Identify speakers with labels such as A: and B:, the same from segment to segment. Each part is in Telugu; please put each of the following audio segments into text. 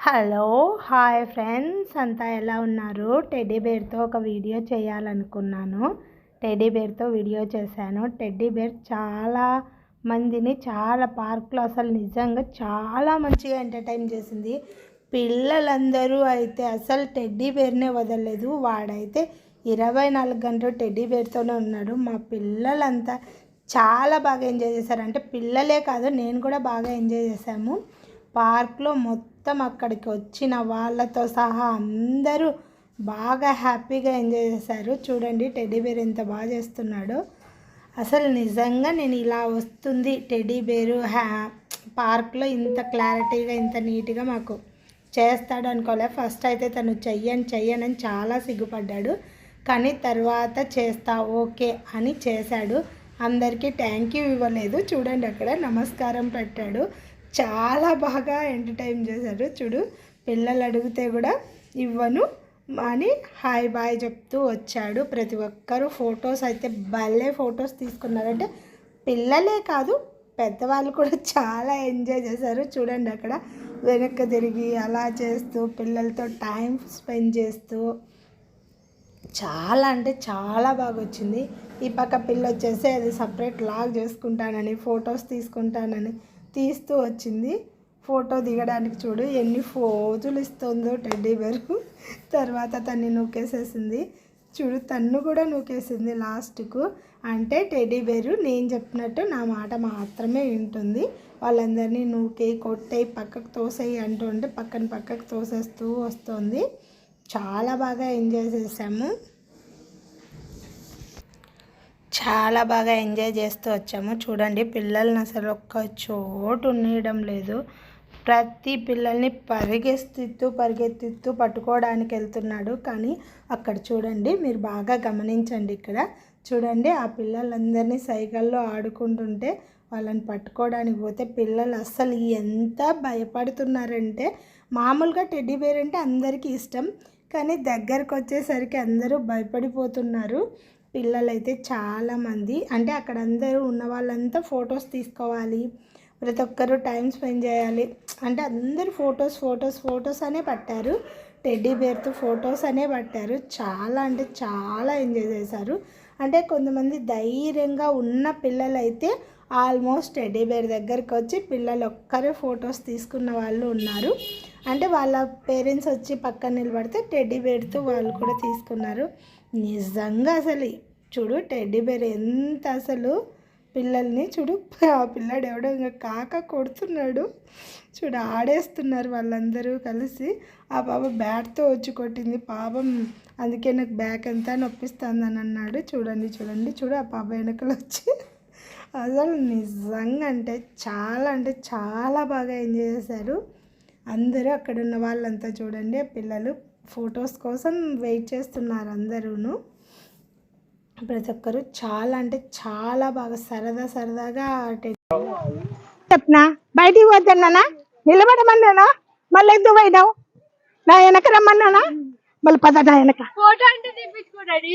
A: Hello hi friends. అంతా ఎలా ఉన్నారు? టెడ్డీ బేర్తో ఒక వీడియో చేయాలనుకున్నాను. టెడ్డీ బేర్తో వీడియో చేశాను. టెడ్డీ బేర్ చాలా మందిని చాలా పార్కులో అసలు నిజంగా చాలా మంచిగా ఎంటర్టైన్ చేసింది. పిల్లలందరూ అయితే అసలు టెడ్డీ బేర్నే వదలలేదు. వాడైతే ఇరవై నాలుగు గంటలు టెడ్డీ బేర్తోనే ఉన్నాడు. మా పిల్లలంతా చాలా బాగా ఎంజాయ్ చేశారు. అంటే పిల్లలే కాదు నేను కూడా బాగా ఎంజాయ్ చేశాము. పార్క్లో మొత్తం అక్కడికి వచ్చిన వాళ్ళతో సహా అందరూ బాగా హ్యాపీగా ఎంజాయ్ చేశారు. చూడండి టెడ్డీ బేర్ ఎంత బాగా చేస్తున్నాడు. అసలు నిజంగా నేను ఇలా వస్తుంది టెడ్డీ బేరు హ్యా పార్క్లో ఇంత క్లారిటీగా ఇంత నీట్గా మాకు చేస్తాడు అనుకోలే. ఫస్ట్ అయితే తను చెయ్యను చెయ్యనని చాలా సిగ్గుపడ్డాడు. కానీ తర్వాత చేస్తా ఓకే అని చేశాడు. అందరికీ థ్యాంక్ యూ ఇవ్వలేదు. చూడండి అక్కడ నమస్కారం పెట్టాడు. చాలా బాగా ఎంటర్టైన్ చేశారు. చూడు పిల్లలు అడిగితే కూడా ఇవ్వను అని హాయ్ బాయ్ చెప్తూ వచ్చాడు ప్రతి ఒక్కరూ. ఫొటోస్ అయితే భలే ఫొటోస్ తీసుకున్నారంటే పిల్లలే కాదు పెద్దవాళ్ళు కూడా చాలా ఎంజాయ్ చేశారు. చూడండి అక్కడ వెనక్కి తిరిగి అలా చేస్తూ పిల్లలతో టైం స్పెండ్ చేస్తూ. చాలా అంటే చాలా బాగా వచ్చింది. ఈ పక్క పిల్ల వచ్చేసి అది సపరేట్ లాగ్ చేసుకుంటానని ఫొటోస్ తీసుకుంటానని తీస్తూ వచ్చింది. ఫోటో దిగడానికి చూడు ఎన్ని ఫోజులు ఇస్తుందో టెడ్డీ బేరు. తర్వాత తన్ని నూకేసేసింది. చూడు తన్ను కూడా నూకేసింది లాస్ట్కు. అంటే టెడ్డీ బేరు నేను చెప్పినట్టు నా మాట మాత్రమే వింటుంది. వాళ్ళందరినీ నూకే కొట్టే పక్కకు తోసేయి అంటుంటే పక్కన పక్కకు తోసేస్తూ వస్తుంది. చాలా బాగా ఎంజాయ్ చేసాము చాలా బాగా ఎంజాయ్ చేస్తూ వచ్చాము. చూడండి పిల్లల్ని అసలు ఒక్క చోటు ఉండడం లేదు. ప్రతి పిల్లల్ని పరిగెత్తిస్తూ పరిగెత్తిస్తూ పట్టుకోవడానికి వెళ్తున్నాడు. కానీ అక్కడ చూడండి మీరు బాగా గమనించండి ఇక్కడ. చూడండి ఆ పిల్లలందరినీ సైకిల్లో ఆడుకుంటుంటే వాళ్ళని పట్టుకోవడానికి పోతే పిల్లలు అస్సలు ఎంత భయపడుతున్నారంటే మామూలుగా టెడ్డీ బేర్ అంటే అందరికీ ఇష్టం. కానీ దగ్గరకు వచ్చేసరికి అందరూ భయపడిపోతున్నారు. పిల్లలైతే చాలామంది అంటే అక్కడ అందరూ ఉన్న వాళ్ళంతా ఫొటోస్ తీసుకోవాలి. ప్రతి ఒక్కరు టైం స్పెండ్ చేయాలి. అంటే అందరు ఫొటోస్ ఫొటోస్ ఫొటోస్ అనే పట్టారు. టెడ్డీ బేర్తో ఫొటోస్ అనే పట్టారు. చాలా అంటే చాలా ఎంజాయ్ చేశారు. అంటే కొంతమంది ధైర్యంగా ఉన్న పిల్లలైతే ఆల్మోస్ట్ టెడ్డీ బేర్ దగ్గరికి వచ్చి పిల్లలు ఒక్కరే ఫొటోస్ తీసుకున్న వాళ్ళు ఉన్నారు. అంటే వాళ్ళ పేరెంట్స్ వచ్చి పక్కన నిలబడితే టెడ్డీ బేర్తో వాళ్ళు కూడా తీసుకున్నారు. నిజంగా అసలు చూడు టెడ్డీ బేర్ ఎంత అసలు పిల్లల్ని చూడు ఆ పిల్లాడు ఎవడో ఇంకా కాక కొడుతున్నాడు. చూడు ఆడేస్తున్నారు వాళ్ళందరూ కలిసి. ఆ పాప బ్యాట్తో వచ్చి కొట్టింది. పాపం అందుకే నాకు బ్యాక్ అంతా నొప్పిస్తుందని అన్నాడు. చూడండి చూడండి చూడు ఆ పాప వెనకలు వచ్చి. అసలు నిజంగా అంటే చాలా అంటే చాలా బాగా ఎంజాయ్ చేశారు. అందరూ అక్కడ ఉన్న వాళ్ళంతా చూడండి పిల్లలు ఫొటోస్ కోసం వెయిట్ చేస్తున్నారు అందరూను. ప్రతి ఒక్కరు చాలా అంటే చాలా బాగా సరదా సరదాగా
B: చెప్పనా? బయటికి వద్దన్నానా నిలబడమన్నానా? మళ్ళీ ఎందుకు పోయినావు? నా వెనక రమ్మన్నానా? మళ్ళీ పద నా వెనక.
C: ఫోటో అంటే తీపించుకోండి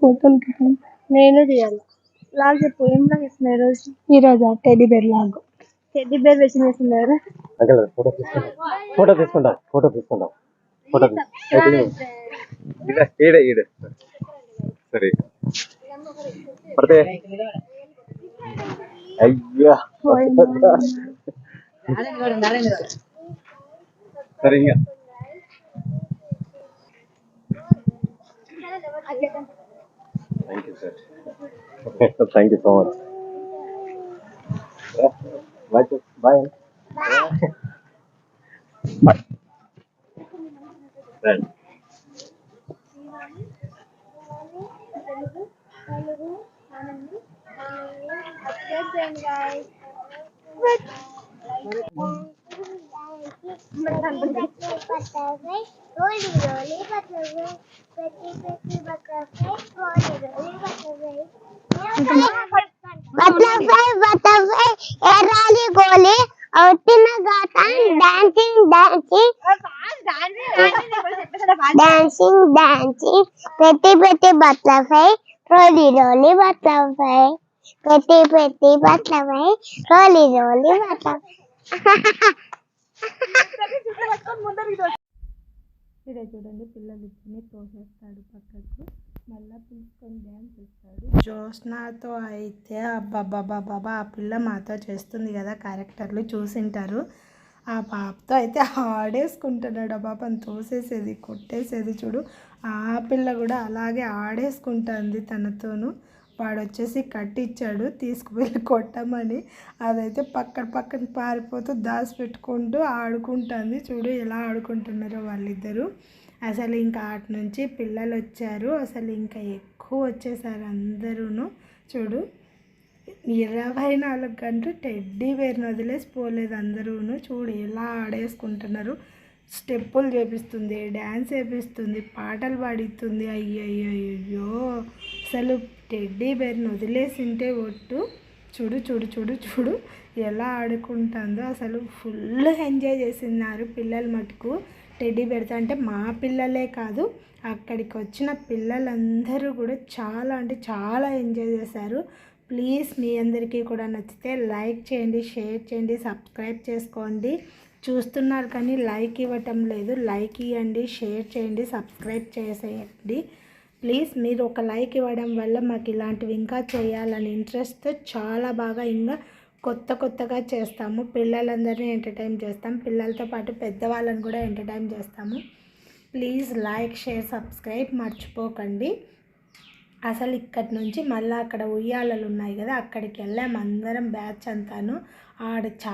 B: ఫోటోలు
C: నేను చేయాలి. లాగ్ చెప్పు ఏం లాగ్ వేస్తున్నారు రోజు?
B: ఈరోజు టెడ్డీ బేర్ లాగు.
C: టెడ్డీ బేర్ వేసి వేస్తున్నారు
D: ఫోటో తీసుకుంటాం ఫోటో తీసుకుంటాం ఫోటో తీసుకుంటాం ఫోటో ఈడ ఈడ సరే. పడితే. అయ్యా. సరే ఇంకా
C: thank you sir thank you so much bye bye butterfly butterfly erali goli outinagatan dancing dancing dancing dancing pretty pretty butterfly rolly rolly butterfly pretty pretty butterfly rolly rolly butterfly ఇక్కడ
A: ఇదే చూడండి పిల్లలు ఇచ్చి తోసేస్తాడు పక్కకు. మళ్ళా పిలుచుకొని డ్యాన్స్ చేస్తాడు. జ్యోత్స్నాతో అయితే అబ్బాబాబాబా ఆ పిల్ల మాతో చేస్తుంది కదా క్యారెక్టర్లు చూసింటారు. ఆ పాపతో అయితే ఆడేసుకుంటున్నాడు ఆ పాపని తోసేసేది కొట్టేసేది చూడు. ఆ పిల్ల కూడా అలాగే ఆడేసుకుంటుంది తనతోను. వాడు వచ్చేసి కట్టించాడు తీసుకువెళ్ళి కొట్టమని. అదైతే పక్కన పక్కన పారిపోతూ దాచిపెట్టుకుంటూ ఆడుకుంటుంది. చూడు ఎలా ఆడుకుంటున్నారో వాళ్ళిద్దరూ. అసలు ఇంకా అటు నుంచి పిల్లలు వచ్చారు అసలు ఇంకా ఎక్కువ వచ్చేసారు అందరూను. చూడు ఇరవై నాలుగు గంటలు టెడ్డీ వేరుని వదిలేసి పోలేదు అందరూను. చూడు ఎలా ఆడేసుకుంటున్నారు. స్టెప్పులు చేపిస్తుంది డ్యాన్స్ చేపిస్తుంది పాటలు పాడిస్తుంది. అయ్యయ్యో అసలు టెడ్డీ బేర్ని వదిలేసింటే ఒట్టు. చూడు చూడు చూడు చూడు ఎలా ఆడుకుంటుందో. అసలు ఫుల్ ఎంజాయ్ చేసినారు పిల్లలు మటుకు. టెడ్డీ బేర్తో అంటే మా పిల్లలే కాదు అక్కడికి వచ్చిన పిల్లలందరూ కూడా చాలా అంటే చాలా ఎంజాయ్ చేశారు. ప్లీజ్ మీ అందరికీ కూడా నచ్చితే లైక్ చేయండి షేర్ చేయండి సబ్స్క్రైబ్ చేసుకోండి. చూస్తున్నారు కానీ లైక్ ఇవ్వటం లేదు. లైక్ ఇవ్వండి షేర్ చేయండి సబ్స్క్రైబ్ చేసేయండి. ప్లీజ్ మీరు ఒక లైక్ ఇవ్వడం వల్ల మాకు ఇలాంటివి ఇంకా చేయాలని ఇంట్రెస్ట్తో చాలా బాగా ఇంకా కొత్త కొత్తగా చేస్తాము. పిల్లలందరినీ ఎంటర్టైన్ చేస్తాం. పిల్లలతో పాటు పెద్దవాళ్ళని కూడా ఎంటర్టైన్ చేస్తాము. ప్లీజ్ లైక్ షేర్ సబ్స్క్రైబ్ మర్చిపోకండి. అసలు ఇక్కడి నుంచి మళ్ళీ అక్కడ ఉయ్యాలలు ఉన్నాయి కదా అక్కడికి వెళ్ళాము అందరం బ్యాచ్ అంతాను. ఆడ చా